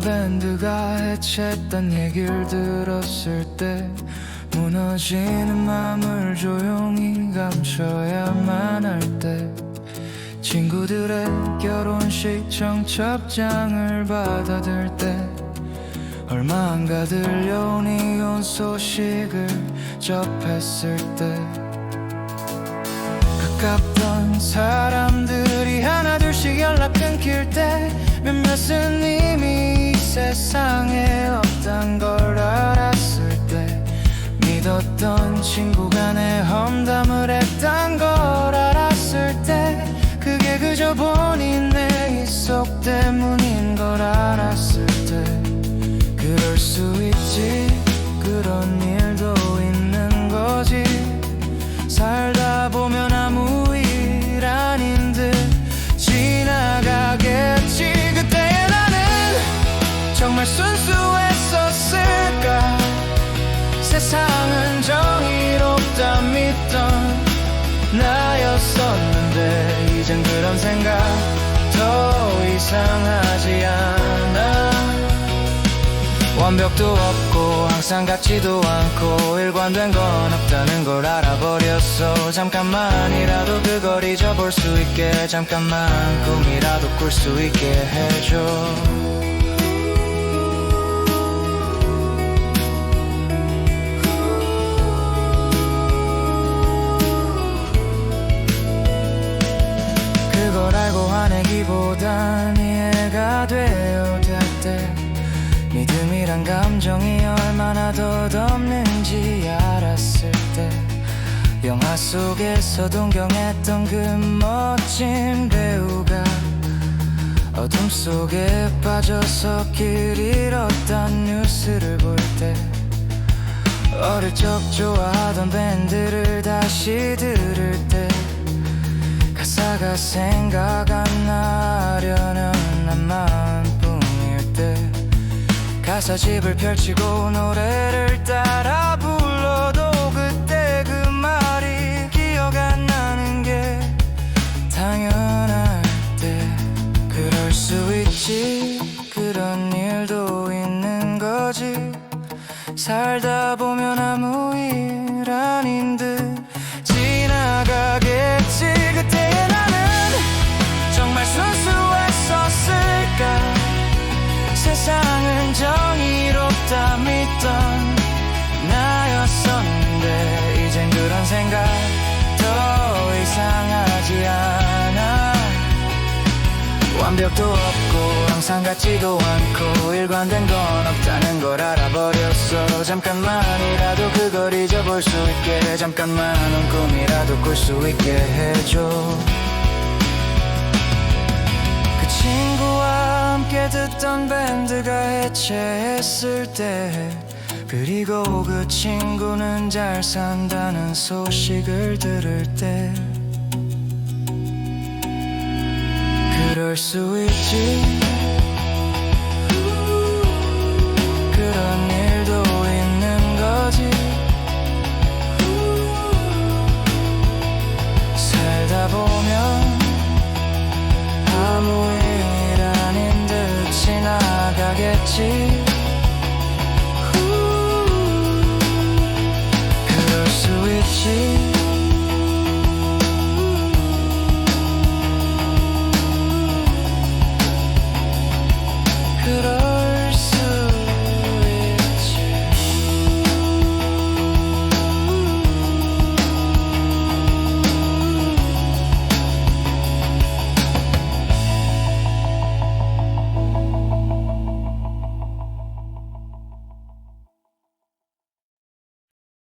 밴드가 해체했단 얘기를 들었을 때 무너지는 마음을 조용히 감춰야만 할 때 친구들의 결혼식 청첩장을 받아들 때 얼마 안 가 들려온 이혼 소식을 접했을 때 가깝던 사람들이 하나둘씩 연락 끊길 때 몇몇은 이미 이 세상에 없단 걸 알았을 때 믿었던 친구가 내 험담을 했단 걸 알았을 때 그게 그저 본인 내 이속 때문인 걸 알았을 때 생각 더 이상 하지 않아. 완벽도 없고 항상 같지도 않고 일관된 건 없다는 걸 알아버렸어. 잠깐만이라도 그걸 잊어볼 수 있게 잠깐만 꿈이라도 꿀 수 있게 해줘 믿음이란 감정이 얼마나 덧없는지 알았을 때 영화 속에서 동경했던 그 멋진 배우가 어둠 속에 빠져서 길 잃었단 뉴스를 볼 때 어릴 적 좋아하던 밴드를 다시 들을 때 가사가 생각 안 나려는 가사집을 펼치고 노래를 따라 불러도 그때 그 말이 기억 안 나는 게 당연할 때. 그럴 수 있지. 그런 일도 있는 거지. 살다 보면 세상은 정의롭다 믿던 나였었는데 이젠 그런 생각 더 이상 하지 않아. 완벽도 없고 항상 같지도 않고 일관된 건 없다는 걸 알아버렸어. 잠깐만이라도 그걸 잊어볼 수 있게 잠깐만 은 꿈이라도 꿀 수 있게 해줘 듣던 밴드가 해체했을 때 그리고 그 친구는 잘 산다는 소식을 들을 때 그럴 수 있지. 그런 일도 있는 거지. 살다 보면 아무 일 하겠지? 후, 그럴 수 있지.